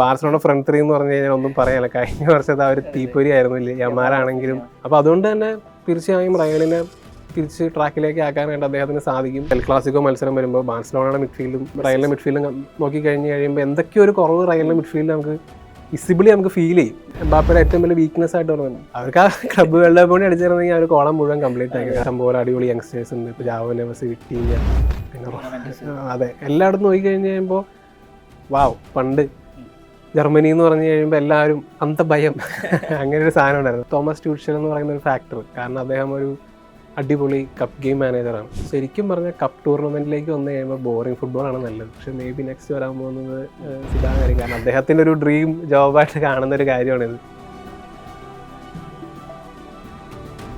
Barcelona front three എന്ന് പറഞ്ഞു കഴിഞ്ഞാൽ ഒന്നും പറയാനില്ല കഴിഞ്ഞ വർഷത്തെ ആ ഒരു തീപ്പൊരി ആയിരുന്നു യമാരാണെങ്കിലും അപ്പൊ അതുകൊണ്ട് തന്നെ തീർച്ചയായും റയലിനെ തിരിച്ച് ട്രാക്കിലേക്ക് ആക്കാൻ ആക്കാനായിട്ട് അദ്ദേഹത്തിന് സാധിക്കും. എൽ ക്ലാസിക്കോ മത്സരം വരുമ്പോൾ ബാർസലോണയുടെ മിഡ്ഫീൽഡും റയലിന്റെ മിഡ്ഫീൽഡും നോക്കി കഴിഞ്ഞ് കഴിയുമ്പോൾ എന്തൊക്കെയോ ഒരു കുറവ് റയലിന്റെ മിഡ്ഫീൽഡിൽ നമുക്ക് വിസിബിളി നമുക്ക് ഫീൽ ചെയ്യും. ബാപ്പയുടെ ഏറ്റവും വലിയ വീക്ക്നെസ് ആയിട്ട് പറയുന്നത് അവർക്ക് ആ ക്ലബ്ബ് വേൾഡ് കപ്പ് കൂടി അടിച്ചിരുന്നെങ്കിൽ അവർ കോളം മുഴുവൻ കംപ്ലീറ്റ് ആക്കി. ഇഷ്ടംപോലെ അടിപൊളി യങ്സ്റ്റേഴ്സ് ഉണ്ട്. ഇപ്പോൾ ജാവോ നെവസ് പിന്നെ അതെ എല്ലായിടത്തും നോക്കി കഴിഞ്ഞ് കഴിയുമ്പോൾ വാവ് പണ്ട് ജർമ്മനി എന്ന് പറഞ്ഞു കഴിയുമ്പോൾ എല്ലാവരും അന്ത ഭയം അങ്ങനെ ഒരു സാധനം ഉണ്ടായിരുന്നു. തോമസ് ട്യൂഷൻ എന്ന് പറയുന്ന ഒരു ഫാക്ടർ കാരണം അദ്ദേഹം ഒരു അടിപൊളി കപ്പ് ഗെയിം മാനേജറാണ് ശരിക്കും പറഞ്ഞാൽ കപ്പ് ടൂർണമെന്റിലേക്ക് വന്നു കഴിയുമ്പോൾ ബോറിംഗ് ഫുട്ബോളാണ് നല്ലത്. പക്ഷേ മേ ബി നെക്സ്റ്റ് വരാൻ പോകുന്നത് സിതാകാരി കാരണം അദ്ദേഹത്തിന്റെ ഒരു ഡ്രീം ജോബായിട്ട് കാണുന്ന ഒരു കാര്യമാണിത്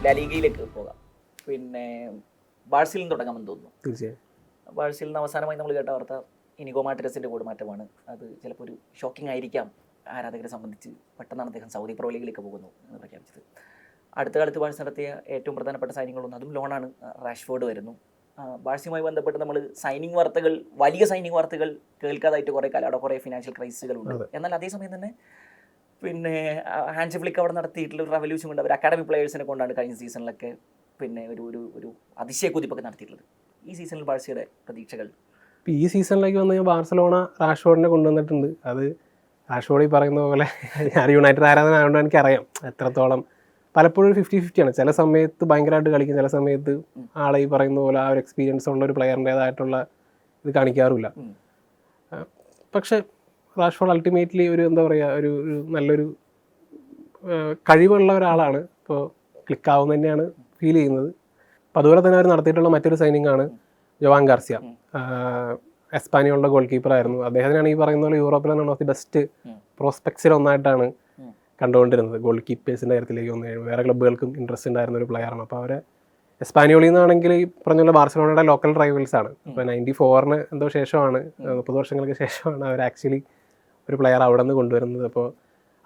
ലലീഗയിലേക്ക് പോകാം. പിന്നെ നിന്ന് തുടങ്ങാമെന്ന് തോന്നുന്നു. തീർച്ചയായും. നിന്ന് അവസാനമായി നമ്മൾ കേട്ട വാർത്ത ഇനിഗോ മാട്രസിന്റെ കൂടുമാറ്റമാണ് അത് ചിലപ്പോൾ ഒരു ഷോക്കിംഗ് ആയിരിക്കാം. ആരാധകരെ സംബന്ധിച്ച് പെട്ടെന്നാണ് അദ്ദേഹം സൗദി പ്രോ ലീഗിലേക്ക് പോകുന്നു എന്ന് പ്രഖ്യാപിച്ചത്. അടുത്ത കാലത്ത് ബാഴ്സ് നടത്തിയ ഏറ്റവും പ്രധാനപ്പെട്ട സൈനികളൊന്നും അതും ലോണാണ്. റാഷ്ഫോർഡ് വരുന്നു. ബാഴ്സയുമായി ബന്ധപ്പെട്ട് നമ്മൾ സൈനിങ് വാർത്തകൾ വലിയ സൈനിങ് വാർത്തകൾ കേൾക്കാതായിട്ട് കുറേ കാലം. അവിടെ കുറേ ഫിനാൻഷ്യൽ ക്രൈസിസുകളുണ്ട് എന്നാൽ അതേസമയം തന്നെ പിന്നെ ഹാൻഡ് ഫ്ലിക്ക് അവിടെ നടത്തിയിട്ടുള്ള ഒരു റവല്യൂഷൻ കൊണ്ട് അവർ അക്കാഡമി പ്ലേയേഴ്സിനെ കൊണ്ടാണ് കഴിഞ്ഞ സീസണിലൊക്കെ പിന്നെ ഒരു ഒരു ഒരു അതിശയ കുതിപ്പൊക്കെ നടത്തിയിട്ടുള്ളത്. ഈ സീസണിൽ ബാഴ്സയുടെ പ്രതീക്ഷകൾ ഇപ്പം ഈ സീസണിലേക്ക് വന്ന് കഴിഞ്ഞാൽ ബാർസലോണ റാഷ്ഫോർഡിനെ കൊണ്ടുവന്നിട്ടുണ്ട്. അത് റാഷ്ഫോർഡ് ഈ പറയുന്ന പോലെ ഞാൻ യുണൈറ്റഡ് ആരാധന ആയതുകൊണ്ട് എനിക്കറിയാം എത്രത്തോളം. പലപ്പോഴും ഒരു ഫിഫ്റ്റി ഫിഫ്റ്റിയാണ് ചില സമയത്ത് ഭയങ്കരമായിട്ട് കളിക്കും ചില സമയത്ത് ആളെ ഈ പറയുന്ന പോലെ ആ ഒരു എക്സ്പീരിയൻസ് ഉള്ള ഒരു പ്ലെയറിന്റെതായിട്ടുള്ള ഇത് കാണിക്കാറുമില്ല. പക്ഷേ റാഷ്വോഡ് റാഷ്ഫോർഡ് അൾട്ടിമേറ്റ്ലി ഒരു എന്താ പറയുക ഒരു ഒരു നല്ലൊരു കഴിവുള്ള ഒരാളാണ്. ഇപ്പോൾ ക്ലിക്കാവുന്ന തന്നെയാണ് ഫീൽ ചെയ്യുന്നത്. അപ്പോൾ അതുപോലെ തന്നെ അവർ നടത്തിയിട്ടുള്ള മറ്റൊരു സൈനിങ് ആണ് ജോവാൻ ഗാർസിയ. എസ്പാനിയോളുടെ ഗോൾ കീപ്പർ ആയിരുന്നു. അദ്ദേഹത്തിനാണ് ഈ പറയുന്ന പോലെ യൂറോപ്പിലെ വൺ ഓഫ് ദി ബെസ്റ്റ്. പ്രോസ്പെക്ട്സിൽ ഒന്നായിട്ടാണ് കണ്ടുകൊണ്ടിരുന്നത്. ഗോൾ കീപ്പേഴ്സിന്റെ കാര്യത്തിലേക്ക് വന്നു കഴിയുമ്പോൾ വേറെ ക്ലബ്ബുകൾക്കും ഇൻട്രസ്റ്റ് ഉണ്ടായിരുന്ന ഒരു പ്ലെയർ ആണ്. അപ്പോൾ അവരെ എസ്പാനിയോളിൽ നിന്നാണെങ്കിൽ ഈ പറഞ്ഞ പോലെ ബാർസലോണയുടെ ലോക്കൽ റൈവൽസ് ആണ്. ഇപ്പോൾ നയന്റി ഫോറിന് എന്തോ ശേഷമാണ് മുപ്പത് വർഷങ്ങൾക്ക് ശേഷമാണ് അവർ ആക്ച്വലി ഒരു പ്ലെയർ അവിടെ നിന്ന് കൊണ്ടുവരുന്നത്. അപ്പോൾ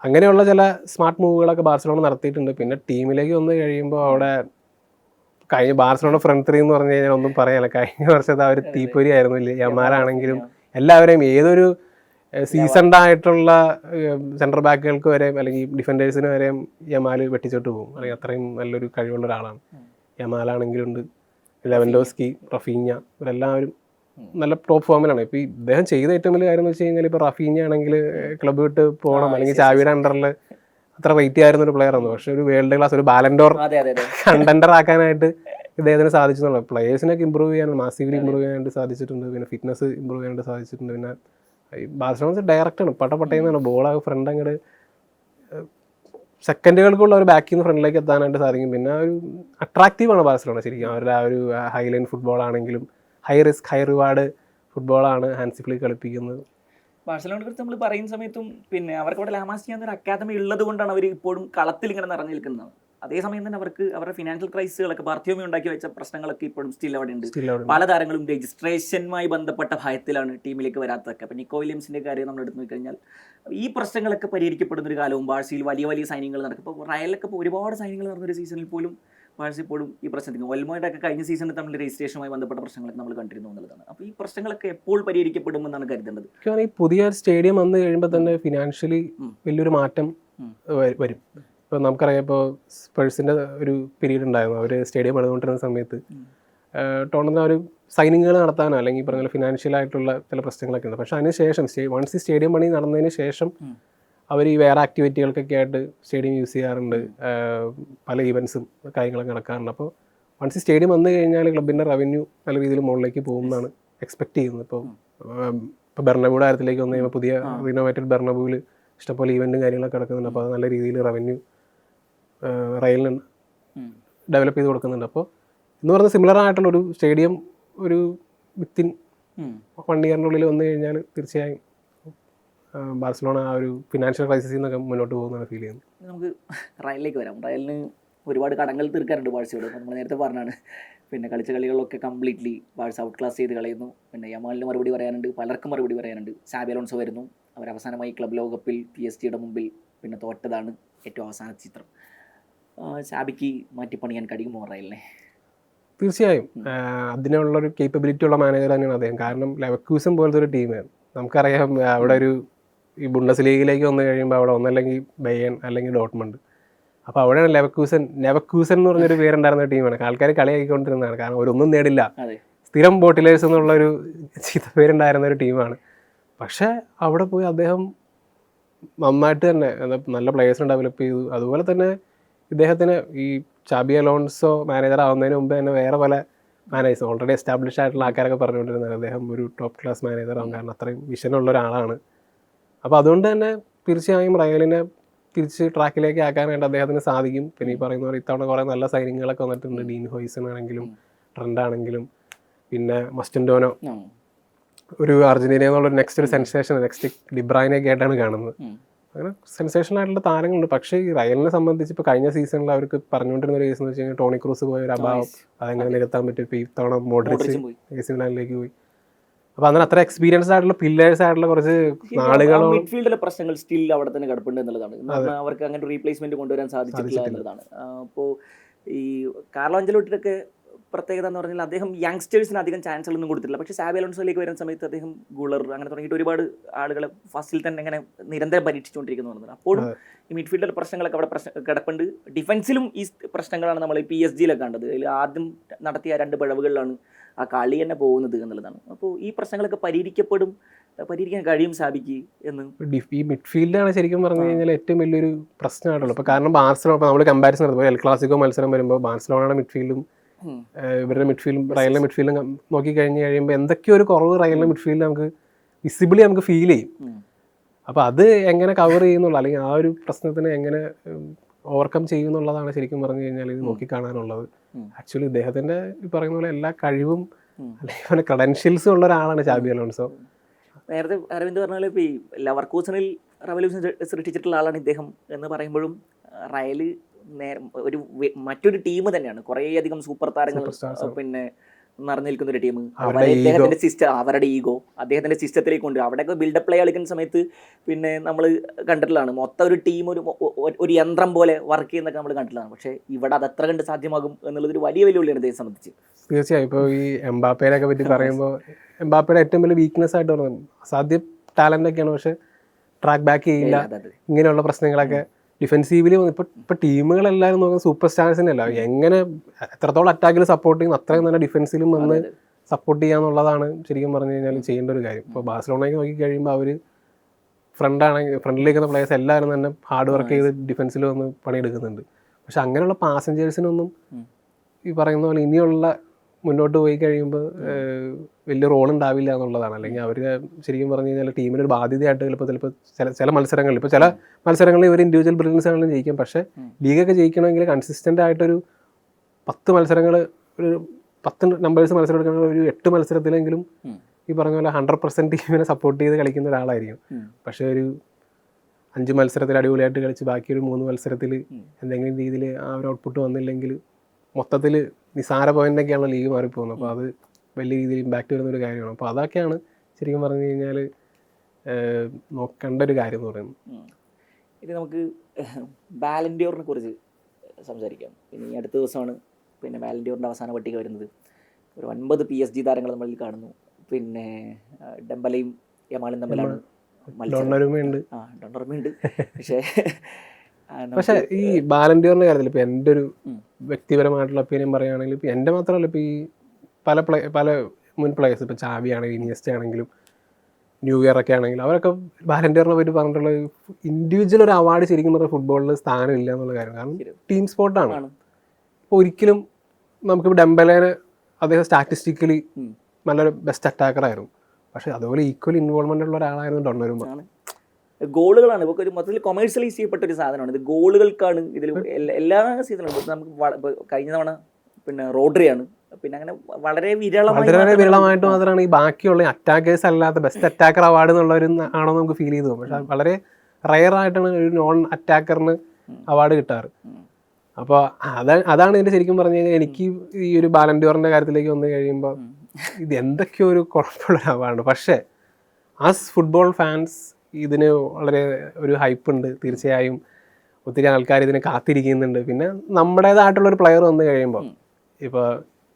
അങ്ങനെയുള്ള ചില സ്മാർട്ട് മൂവുകളൊക്കെ ബാർസലോണ നടത്തിയിട്ടുണ്ട്. പിന്നെ ടീമിലേക്ക് വന്നു കഴിയുമ്പോൾ അവിടെ കഴിഞ്ഞ ബാർസലോണ ഫ്രണ്ട് ത്രീ എന്ന് പറഞ്ഞു കഴിഞ്ഞാൽ ഒന്നും പറയാനില്ല കഴിഞ്ഞ വർഷത്തെ ആ ഒരു തീപ്പൊരി ആയിരുന്നു യമാരാണെങ്കിലും എല്ലാവരെയും ഏതൊരു സീസൺഡ് ആയിട്ടുള്ള സെൻട്രൽ ബാക്കുകൾക്ക് വരെ അല്ലെങ്കിൽ ഡിഫൻഡേഴ്സിന് വരെയും യമാൽ വെട്ടിച്ചോട്ട് പോകും. അല്ലെങ്കിൽ അത്രയും നല്ലൊരു കഴിവുള്ള ഒരാളാണ്. യമാലാണെങ്കിലുണ്ട് ലെവൻഡോസ്കി റഫീഞ്ഞ ഇവരെല്ലാവരും നല്ല ടോപ്പ് ഫോമിലാണ് ഇപ്പം ഇദ്ദേഹം ചെയ്ത ഏറ്റവും വലിയ കാര്യം എന്ന് വെച്ച് കഴിഞ്ഞാൽ ഇപ്പോൾ റഫീഞ്ഞ ആണെങ്കിൽ ക്ലബ് വിട്ട് പോകണം അല്ലെങ്കിൽ ചാവിയുടെ അണ്ടറിൽ അത്ര റേറ്റ് ആയിരുന്ന ഒരു പ്ലെയർ ആണ് പക്ഷെ ഒരു വേൾഡ് ക്ലാസ് ഒരു ബാലൻഡോർ കണ്ടന്റർ ആക്കാനായിട്ട് ഇദ്ദേഹത്തിന് സാധിച്ചെന്നുള്ള പ്ലേയേഴ്സിനൊക്കെ ഇമ്പ്രൂവ് ചെയ്യാൻ മാസീവ്ലി ഇമ്പ്രൂവ് ചെയ്യാനായിട്ട് സാധിച്ചിട്ടുണ്ട്. പിന്നെ ഫിറ്റ്നസ് ഇമ്പ്രൂവ് ചെയ്യാനായിട്ട് സാധിച്ചിട്ടുണ്ട്. പിന്നെ ബാർസലോണ ഡയറക്റ്റാണ് പട്ട പട്ടയെന്നാണ് ബോൾ ഫ്രണ്ട് അങ്ങോട്ട് സെക്കൻഡുകൾക്കുള്ള ഒരു ബാക്കിൽ നിന്ന് ഫ്രണ്ടിലേക്ക് എത്താനായിട്ട് സാധിക്കും. പിന്നെ ഒരു അട്രാക്റ്റീവ് ആണ് ബാർസലോണ ശരിക്കും. അവരുടെ ആ ഒരു ഹൈലൈൻ ഫുട്ബോൾ ആണെങ്കിലും ഹൈ റിസ്ക് ഹൈ റിവാർഡ് ഫുട്ബോളാണ് ഹാൻസിഫ്ലി കളിപ്പിക്കുന്നത്. ബാഴ്സലോണയെ കുറിച്ച് നമ്മൾ പറയുന്ന സമയത്തും പിന്നെ അവർക്ക് അവിടെ ലാമാസിയ എന്നൊരു അക്കാദമി ഉള്ളത് കൊണ്ടാണ് അവർ ഇപ്പോഴും കളത്തിൽ ഇങ്ങനെ നിറഞ്ഞു നിൽക്കുന്നത്. അതേസമയം തന്നെ അവർക്ക് അവരുടെ ഫിനാൻഷ്യൽ ക്രൈസുകളൊക്കെ ബാർത്തിയോമി ഉണ്ടാക്കി വെച്ച പ്രശ്നങ്ങളൊക്കെ ഇപ്പോഴും സ്റ്റിൽ അവിടെ ഉണ്ട്. പല താരങ്ങളും രജിസ്ട്രേഷനുമായി ബന്ധപ്പെട്ട ഭയത്തിലാണ് ടീമിലേക്ക് വരാത്തതൊക്കെ. അപ്പം നിക്കോ വില്യംസിന്റെ കാര്യം നമ്മൾ എടുത്തു നോക്കിക്കഴിഞ്ഞാൽ ഈ പ്രശ്നങ്ങളൊക്കെ പരിഹരിക്കപ്പെടുന്ന ഒരു കാലവും ബാഴ്സയിൽ വലിയ വലിയ സൈനികങ്ങൾ നടക്കും. ഇപ്പോൾ റയലൊക്കെ ഒരുപാട് സൈനികങ്ങൾ നടന്ന ഒരു സീസണിൽ പോലും ബാഴ്സ ഇപ്പോഴും ഈ പ്രശ്നത്തിന് ഒൽമോയുടെ ഒക്കെ കഴിഞ്ഞ സീസണിൽ തമ്മിൽ രജിസ്ട്രേഷനുമായി ബന്ധപ്പെട്ട പ്രശ്നങ്ങളൊക്കെ നമ്മൾ കണ്ടിരുന്നു എന്നുള്ളതാണ്. അപ്പോൾ ഈ പ്രശ്നങ്ങളൊക്കെ എപ്പോൾ പരിഹരിക്കപ്പെടുമെന്നാണ് കരുതേണ്ടത്? കാരണം ഈ പുതിയ സ്റ്റേഡിയം വന്നു കഴിയുമ്പോൾ തന്നെ ഫിനാൻഷ്യലി വലിയൊരു മാറ്റം വരും. ഇപ്പോൾ നമുക്കറിയാം ഇപ്പോൾ സ്പേഴ്സിന്റെ ഒരു പീരീഡ് ഉണ്ടായിരുന്നു. അവർ സ്റ്റേഡിയം പണിതുകൊണ്ടിരുന്ന സമയത്ത് ഉം. അവർ ഒരു സൈനിങ്ങുകൾ നടത്താനോ അല്ലെങ്കിൽ പറഞ്ഞ ഫിനാൻഷ്യൽ ആയിട്ടുള്ള ചില പ്രശ്നങ്ങളൊക്കെ ഉണ്ട്. പക്ഷേ അതിന് ശേഷം വൺസ് ഈ സ്റ്റേഡിയം പണി നടന്നതിന് ശേഷം. അവർ ഈ വേറെ ആക്ടിവിറ്റികൾക്കൊക്കെ ആയിട്ട് സ്റ്റേഡിയം യൂസ് ചെയ്യാറുണ്ട്. പല ഈവൻസും കാര്യങ്ങളൊക്കെ നടക്കാറുണ്ട്. അപ്പോൾ വൺസ് സ്റ്റേഡിയം വന്നു കഴിഞ്ഞാൽ ക്ലബിന്റെ റവന്യൂ നല്ല രീതിയിൽ മുകളിലേക്ക് പോകുമെന്നാണ് എക്സ്പെക്ട് ചെയ്യുന്നത്. ഇപ്പോൾ ഇപ്പോൾ ബെർണബൂടെ കാര്യത്തിലേക്ക് വന്നു കഴിയുമ്പോൾ പുതിയ റിനോവേറ്റഡ് ബെർണബൂവിൽ ഇഷ്ടംപോലെ ഈവന്റും കാര്യങ്ങളൊക്കെ നടക്കുന്നുണ്ട്. അപ്പോൾ അത് നല്ല രീതിയിൽ റവന്യൂ റെയിലിന് ഡെവലപ്പ് ചെയ്ത് കൊടുക്കുന്നുണ്ട്. അപ്പോൾ എന്ന് പറഞ്ഞാൽ സിമിലർ ആയിട്ടുള്ള ഒരു സ്റ്റേഡിയം ഒരു വിത്തിൻ. വൺ ഇയറിന്റെ ഉള്ളിൽ വന്നു കഴിഞ്ഞാൽ തീർച്ചയായും ബാർസലോണ ആ ഒരു ഫിനാൻഷ്യൽ ക്രൈസിസിൽ നിന്നൊക്കെ മുന്നോട്ട് പോകുന്നതാണ് ഫീൽ ചെയ്യുന്നത് നമുക്ക് റയലിലേക്ക് വരാം. റയലിന് ഒരുപാട് കടങ്ങൾ തീർക്കാറുണ്ട് ബാഴ്സയോട് നമ്മൾ നേരത്തെ പറഞ്ഞാണ്. പിന്നെ കളിച്ച കളികളിലൊക്കെ കംപ്ലീറ്റ്ലി ബാഴ്സ ഔട്ട് ക്ലാസ് ചെയ്ത് കളയുന്നു. പിന്നെ യമാലിന് മറുപടി പറയാനുണ്ട്. പലർക്കും മറുപടി പറയാനുണ്ട്. സാബി അലോൺസോ വരുന്നു. അവർ അവസാനമായി ക്ലബ് ലോകകപ്പിൽ പി എസ് ജിയുടെ മുമ്പിൽ പിന്നെ തോറ്റതാണ് ഏറ്റവും അവസാന ചിത്രം. സാബിക്ക് മാറ്റിപ്പണിയാൻ കഴിയുമോ റയലിനെ? തീർച്ചയായും. അതിനുള്ളൊരു കേപ്പബിലിറ്റി ഉള്ള മാനേജർ തന്നെയാണ് അദ്ദേഹം. കാരണം ലെവക്യൂസം പോലത്തെ ഒരു ടീമാണ് നമുക്കറിയാം അവിടെ ഒരു ഈ ബുണ്ടസ് ലീഗിലേക്ക് വന്നു കഴിയുമ്പോൾ അവിടെ ഒന്നല്ലെങ്കിൽ ബയൻ അല്ലെങ്കിൽ ഡോട്ട്മണ്ട് അപ്പോൾ അവിടെയാണ് ലെവക്കൂസൻ ലെവക്കൂസൻ എന്ന് പറഞ്ഞൊരു പേരുണ്ടായിരുന്ന ടീമാണ് ആൾക്കാർ കളിയാക്കിക്കൊണ്ടിരുന്നതാണ്. കാരണം അവരൊന്നും നേടില്ല. സ്ഥിരം ബോട്ടിലേഴ്സ് എന്നുള്ളൊരു ചീത്ത പേരുണ്ടായിരുന്ന ഒരു ടീമാണ് പക്ഷേ അവിടെ പോയി അദ്ദേഹം നന്നായിട്ട് തന്നെ നല്ല പ്ലേയേഴ്സിനെ ഡെവലപ്പ് ചെയ്തു. അതുപോലെ തന്നെ ഇദ്ദേഹത്തിന് ഈ ചാബി അലോൺസോ മാനേജർ ആവുന്നതിന് മുമ്പ് തന്നെ വേറെ പല മാനേജേഴ്സ് ഓൾറെഡി എസ്റ്റാബ്ലിഷ് ആയിട്ടുള്ള ആൾക്കാരൊക്കെ പറഞ്ഞുകൊണ്ടിരുന്നത് അദ്ദേഹം ഒരു ടോപ്പ് ക്ലാസ് മാനേജർ ആവും കാരണം അത്രയും വിഷനുള്ള ഒരാളാണ്. അപ്പോൾ അതുകൊണ്ട് തന്നെ തീർച്ചയായും റയലിനെ തിരിച്ച് ട്രാക്കിലേക്ക് ആക്കാൻ വേണ്ടി അദ്ദേഹത്തിന് സാധിക്കും. പിന്നെ ഈ പറയുന്ന പോലെ ഇത്തവണ കുറേ നല്ല സൈനിങ്ങുകളൊക്കെ വന്നിട്ടുണ്ട്. ഡീൻ ഹോയ്സൺ ആണെങ്കിലും ട്രെൻഡ് ആണെങ്കിലും പിന്നെ മസ്റ്റൻഡോനോ. ഒരു അർജന്റീന എന്നുള്ള നെക്സ്റ്റ് ഒരു സെൻസേഷൻ നെക്സ്റ്റ് ഡിബ്രായിനൊക്കെ ആയിട്ടാണ് കാണുന്നത്. അങ്ങനെ സെൻസേഷൻ ആയിട്ടുള്ള താരങ്ങളുണ്ട്. പക്ഷേ ഈ റയലിനെ സംബന്ധിച്ച് ഇപ്പോൾ കഴിഞ്ഞ സീസണിൽ അവർക്ക് പറഞ്ഞുകൊണ്ടിരുന്ന ഒരു കേസ് എന്ന് വെച്ച് കഴിഞ്ഞാൽ ടോണി ക്രൂസ് പോയ ഒരു അഭാവം. അതെങ്ങനെ നികത്താൻ പറ്റും? ഇപ്പോൾ ഇത്തവണ തവണ മോഡ്രിച്ച് മോഡ്രിച്ചും പോയി. അപ്പോൾ അങ്ങനെ അത്ര എക്സ്പീരിയൻസ് ആയിട്ടുള്ള പില്ലേഴ്സ് ആയിട്ടുള്ള കുറച്ച് നാളുകളോ മിഡ്ഫീൽഡിലെ പ്രശ്നങ്ങൾ സ്റ്റിൽ അവിടെ തന്നെ കിടപ്പുണ്ട് എന്നുള്ളതാണ്. എന്ന് അവർക്ക് അങ്ങനെ റീപ്ലേസ്മെന്റ് കൊണ്ടുവരാൻ സാധിച്ചിട്ടില്ല എന്നുള്ളതാണ്. അപ്പോൾ ഈ കാർലോ അഞ്ചലോട്ടിലൊക്കെ പ്രത്യേകത എന്ന് പറഞ്ഞാൽ അദ്ദേഹം യങ്സ്റ്റേഴ്സിന് അധികം ചാൻസുകൾ ഒന്നും കൊടുത്തിട്ടില്ല. പക്ഷേ സാബി അലോൺസോയിലേക്ക് വരുന്ന സമയത്ത് അദ്ദേഹം ഗുളർ അങ്ങനെ തുടങ്ങിയിട്ട് ഒരുപാട് ആളുകളെ ഫസ്റ്റിൽ തന്നെ ഇങ്ങനെ നിരന്തരം പരീക്ഷിച്ചുകൊണ്ടിരിക്കുന്നു എന്നുള്ളതാണ്. അപ്പോഴും ഈ മിഡ്ഫീൽഡർ പ്രശ്നങ്ങളൊക്കെ അവിടെ പ്രശ്നം കിടപ്പുണ്ട്. ഡിഫൻസിലും ഈ പ്രശ്നങ്ങളാണ് നമ്മൾ പി എസ് ജിയിലൊക്കെ കണ്ടത്. അതിൽ ആദ്യം നടത്തിയ രണ്ട് പിഴവുകളിലാണ് ആ കളി തന്നെ പോകുന്നത് എന്നുള്ളതാണ്. അപ്പോൾ ഈ പ്രശ്നങ്ങളൊക്കെ പരിഹരിക്കപ്പെടും പരിഹരിക്കാൻ കഴിയും സാബിക്ക് എന്ന്. ഈ മിഡ്ഫീൽഡാണ് ശരിക്കും പറഞ്ഞു കഴിഞ്ഞാൽ ഏറ്റവും വലിയൊരു പ്രശ്നമാണല്ലോ അപ്പോൾ കാരണം ബാർസലോണ ഇപ്പോൾ നമ്മൾ കമ്പാരിസൺ നടത്തുമ്പോൾ എൽ ക്ലാസിക്കോ മത്സരം വരുമ്പോൾ ബാർസലോണയുടെ മിഡ്ഫീൽഡും ഇവരുടെ മിഡ്ഫീൽഡും റയലിന്റെ മിഡ്ഫീൽഡും നോക്കി കഴിഞ്ഞ് കഴിയുമ്പോൾ എന്തൊക്കെയോ ഒരു കുറവ് റയലിന്റെ മിഡ്ഫീൽഡിൽ നമുക്ക് വിസിബിളി നമുക്ക് ഫീൽ ചെയ്യും. അപ്പോൾ അത് എങ്ങനെ കവർ ചെയ്യുന്നുള്ള അല്ലെങ്കിൽ ആ ഒരു പ്രശ്നത്തിന് എങ്ങനെ ഓവർകം ചെയ്യുന്നുള്ളതാണ് ശരിക്കും പറഞ്ഞു കഴിഞ്ഞാൽ ഇത് നോക്കി കാണാനുള്ളത് ഉം. ആക്ച്വലി ഇദ്ദേഹത്തിന്റെ പറയുന്ന പോലെ എല്ലാ കഴിവും. അല്ലെങ്കിൽ ക്രെഡൻഷ്യൽസും ഉള്ള ഒരാളാണ് ചാബി അലോൺസോ. നേരത്തെ അരവിന്ദ് പറഞ്ഞ പോലെ ഇപ്പോൾ ഈ ലവർക്കൂസണിൽ റവല്യൂഷൻ സൃഷ്ടിച്ചിട്ടുള്ള ആളാണ് ഇദ്ദേഹം എന്ന് പറയുമ്പോഴും റയൽ നേരം ഒരു മറ്റൊരു ടീം തന്നെയാണ്. കുറേയധികം സൂപ്പർ താരങ്ങൾ പിന്നെ നിറഞ്ഞു നിൽക്കുന്ന ഒരു ടീം അവരുടെ അദ്ദേഹത്തിന്റെ സിസ്റ്റം അവരുടെ ഈഗോ അദ്ദേഹത്തിന്റെ സിസ്റ്റത്തിലേക്ക് കൊണ്ട് അവിടെയൊക്കെ ബിൽഡപ്പ് പ്ലേ കളിക്കുന്ന സമയത്ത് പിന്നെ നമ്മൾ കണ്ടിട്ടുള്ളതാണ്. മൊത്തം ഒരു ടീം ഒരു ഒരു യന്ത്രം പോലെ വർക്ക് ചെയ്യുന്നൊക്കെ നമ്മൾ കണ്ടിട്ടുള്ളതാണ്. പക്ഷേ ഇവിടെ അത് എത്ര കണ്ട് സാധ്യമാകും എന്നുള്ളത് ഒരു വലിയ വെല്ലുവിളിയാണ് ഇദ്ദേഹത്തെ സംബന്ധിച്ച്. തീർച്ചയായും. ഇപ്പോൾ ഈ എംബാപ്പേനൊക്കെ പറ്റി പറയുമ്പോൾ എംബാപ്പയുടെ ഏറ്റവും വലിയ വീക്ക്നെസ് ആയിട്ട് പറയുന്നത് അസാധ്യ ടാലന്റ് ഒക്കെയാണ്. പക്ഷെ ട്രാക്ക് ബാക്ക് ചെയ്യില്ല. ഇങ്ങനെയുള്ള പ്രശ്നങ്ങളൊക്കെ ഡിഫെൻസീവിൽ ഇപ്പോൾ ഇപ്പോൾ ടീമുകളെല്ലാവരും നോക്കുന്ന സൂപ്പർ സ്റ്റാർസിനെ അല്ല എങ്ങനെ എത്രത്തോളം അറ്റാക്കിൽ സപ്പോർട്ട് ചെയ്യുന്നു അത്രയും തന്നെ ഡിഫെൻസിലും വന്ന്. സപ്പോർട്ട് ചെയ്യാന്നുള്ളതാണ് ശരിക്കും പറഞ്ഞു കഴിഞ്ഞാൽ ചെയ്യേണ്ട ഒരു കാര്യം. ഇപ്പോൾ ബാഴ്സലോണയ്ക്ക് നോക്കി കഴിയുമ്പോൾ അവർ ഫ്രണ്ടാണെങ്കിൽ ഫ്രണ്ടിലേക്ക് വന്ന പ്ലേയേഴ്സ് എല്ലാവരും തന്നെ ഹാർഡ് വർക്ക് ചെയ്ത് ഡിഫെൻസിൽ വന്ന് പണിയെടുക്കുന്നുണ്ട്. പക്ഷെ അങ്ങനെയുള്ള പാസഞ്ചേഴ്സിനൊന്നും ഈ പറയുന്ന പോലെ ഇനിയുള്ള മുന്നോട്ട് പോയി കഴിയുമ്പോൾ വലിയ റോൾ ഉണ്ടാവില്ല എന്നുള്ളതാണ്. അല്ലെങ്കിൽ അവർ ശരിക്കും പറഞ്ഞു കഴിഞ്ഞാൽ ടീമിന് ഒരു ബാധ്യതയായിട്ട് ചിലപ്പോൾ ചിലപ്പോൾ ചില ചില മത്സരങ്ങളിൽ ഇപ്പോൾ ചില മത്സരങ്ങളിൽ ഇവർ ഇൻഡിവിജ്വൽ ബ്രില്യൻസ് ആണെങ്കിലും ജയിക്കും. പക്ഷേ. ലീഗൊക്കെ ജയിക്കണമെങ്കിൽ കൺസിസ്റ്റന്റ് ആയിട്ടൊരു പത്ത് മത്സരങ്ങൾ ഒരു പത്ത് നമ്പേഴ്സ് മത്സരം എടുക്കണമെങ്കിൽ ഒരു എട്ട് മത്സരത്തിലെങ്കിലും ഈ പറഞ്ഞ പോലെ ഹൺഡ്രഡ് പെർസെന്റ് ടീമിനെ സപ്പോർട്ട് ചെയ്ത് കളിക്കുന്ന ഒരാളായിരിക്കും. പക്ഷേ ഒരു അഞ്ച് മത്സരത്തിൽ അടിപൊളിയായിട്ട് കളിച്ച് ബാക്കി ഒരു മൂന്ന് മത്സരത്തിൽ എന്തെങ്കിലും രീതിയിൽ ആ ഒരു ഔട്ട്പുട്ട് വന്നില്ലെങ്കിൽ മൊത്തത്തിൽ നിസാര പോയിന്റൊക്കെയാണ് ലീഗ് മാറിപ്പോകുന്നത്. അപ്പോൾ അത് വലിയ രീതിയിൽ ഇമ്പാക്റ്റ് വരുന്ന ഒരു കാര്യമാണ്. അപ്പോൾ അതൊക്കെയാണ് ശരിക്കും പറഞ്ഞു കഴിഞ്ഞാൽ നോക്കേണ്ട ഒരു കാര്യം എന്ന് പറയുന്നത്. ഇനി നമുക്ക് ബാലൻഡിയോറിനെ കുറിച്ച് സംസാരിക്കാം. പിന്നെ ഈ അടുത്ത ദിവസമാണ് പിന്നെ ബാലൻഡിയോറിന്റെ അവസാന പട്ടിക വരുന്നത്. ഒരു ഒൻപത് പി എസ് ജി താരങ്ങൾ നമ്മളിൽ കാണുന്നു. പിന്നെ ഡെമ്പലയും യമാളും തമ്മിലാണ് മത്സരം ഉണ്ട് ആ ഡോണ്ടർമയുണ്ട് പക്ഷേ പക്ഷേ ഈ ബാലന്റിയറിന്റെ കാര്യത്തിൽ ഇപ്പൊ എന്റെ ഒരു വ്യക്തിപരമായിട്ടുള്ള ഒപ്പീനിയൻ പറയുകയാണെങ്കിൽ ഇപ്പൊ എന്റെ മാത്രമല്ല ഇപ്പൊ ഈ പല പ്ലേ പല മുൻ പ്ലേയേഴ്സ് ഇപ്പൊ ചാവി ആണെങ്കിലും ഇനിയസ്റ്റ് ആണെങ്കിലും ന്യൂ ഇയർ ഒക്കെ ആണെങ്കിലും അവരൊക്കെ ബാലൻഡിയറിനെ പറ്റി പറഞ്ഞിട്ടുള്ള ഇൻഡിവിജ്വൽ ഒരു അവാർഡ് ശരിക്കും പറഞ്ഞാൽ ഫുട്ബോളിൽ സ്ഥാനമില്ല എന്നുള്ള കാര്യം. കാരണം ടീം സ്പോർട്ടാണ്. ഇപ്പോൾ ഒരിക്കലും നമുക്കിപ്പോൾ ഡെമ്പലേനെ അദ്ദേഹം സ്റ്റാറ്റിസ്റ്റിക്കലി. നല്ലൊരു ബെസ്റ്റ് അറ്റാക്കർ ആയിരുന്നു. പക്ഷെ അതുപോലെ ഈക്വൽ ഇൻവോൾവ്മെന്റ് ഉള്ള ഒരാളായിരുന്നു ഡൊണ്ണരുമ്പോൾ ഗോളുകളാണ്. ഇപ്പോൾ ഒരു മൊത്തത്തിൽ കൊമേഴ്സ്യലൈസ് ചെയ്യപ്പെട്ട ഒരു സാധനമാണ്. ഇത് ഗോളുകൾക്കാണ് ഇതിൽ എല്ലാ സീസണിലും നമുക്ക് കഴിഞ്ഞ തവണ പിന്നെ റോഡറിയാണ് പിന്നെ അങ്ങനെ വളരെ വളരെ വിരളമായിട്ട് മാത്രമാണ് ഈ ബാക്കിയുള്ള അറ്റാക്കേഴ്സ് അല്ലാത്ത ബെസ്റ്റ് അറ്റാക്കർ അവാർഡ് എന്നുള്ള ഒരു ആണോ നമുക്ക് ഫീൽ ചെയ്തു പക്ഷെ വളരെ റയർ ആയിട്ടാണ് ഒരു നോൺ അറ്റാക്കറിന് അവാർഡ് കിട്ടാറ്. അപ്പോൾ അതാ അതാണ് ഇതിന്റെ ശരിക്കും പറഞ്ഞു കഴിഞ്ഞാൽ എനിക്ക് ഈ ഒരു ബാലൻഡോറിന്റെ കാര്യത്തിലേക്ക് വന്നു കഴിയുമ്പോൾ ഇത് എന്തൊക്കെയോ ഒരു കുഴപ്പമുള്ള അവാർഡ് പക്ഷേ ആസ് ഫുട്ബോൾ ഫാൻസ് ഇതിന് വളരെ ഒരു ഹൈപ്പ് ഉണ്ട്. തീർച്ചയായും ഒത്തിരി ആൾക്കാർ ഇതിനെ കാത്തിരിക്കുന്നുണ്ട്. പിന്നെ നമ്മുടേതായിട്ടുള്ള ഒരു പ്ലെയർ വന്നു കഴിയുമ്പോൾ. ഇപ്പോൾ